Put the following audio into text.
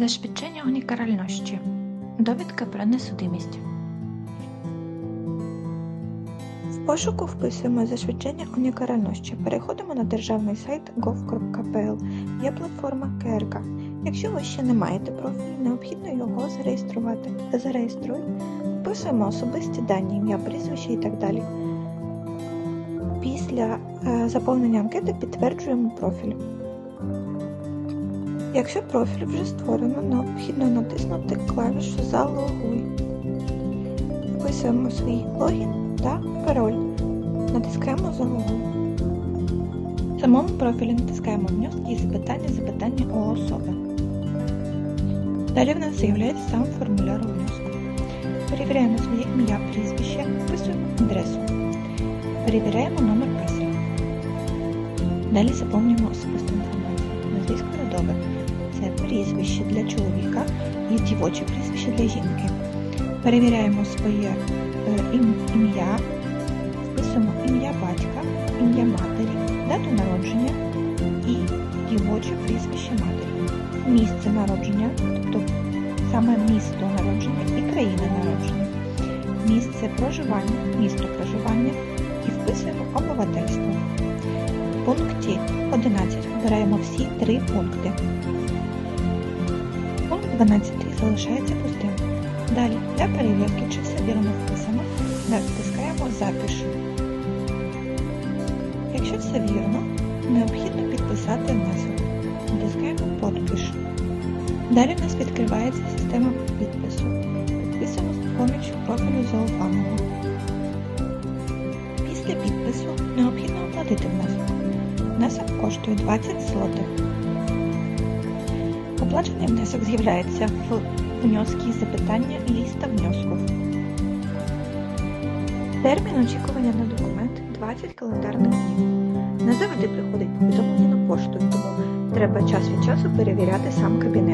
Zaświadczenie o niekaralności. Довідка про несудимість. В пошуку вписуємо засвідчення у некаральності. Переходимо на державний сайт gov.pl. Є платформа КРК. Якщо ви ще не маєте профілю, необхідно його зареєструвати. Зареєструй, вписуємо особисті дані, ім'я, прізвище і так далі. Після е, заповнення анкети підтверджуємо профіль. Якщо профіль вже створено, необхідно натиснути клавішу Залогуй. Вписуємо свій логін та пароль. Натискаємо Залогуй. В самому профілі натискаємо внески і запитання запитання у особи. Далі в нас з'являється сам формуляр внеску. Перевіряємо своє ім'я, прізвище, вписуємо адресу. Перевіряємо номер каси. Далі заповнюємо особисту прізвище для чоловіка і дівоче прізвище для жінки. Перевіряємо своє е, ім'я, вписуємо ім'я батька, ім'я матері, дату народження і дівоче прізвище матері. Місце народження, тобто саме місто народження і країна народження. Місце проживання, місто проживання і вписуємо обивательство. В пункті 11 обираємо всі три пункти. Пункт 12 залишається пустим. Далі для перевірки, чи все вірно вписано, натискаємо Запиш. Якщо все вірно, необхідно підписати внесок. Натискаємо Подпиш. Далі в нас відкривається система підпису. Підписуємо з поміччю профілю Зоофанового. Після підпису необхідно оплатити внесок. Внесок коштує 20 злотих. Оплачений внесок з'являється в внески запитання ліста внеску. Термін очікування на документ 20 календарних днів. Не завжди приходить повідомлення на пошту, тому треба час від часу перевіряти сам кабінет.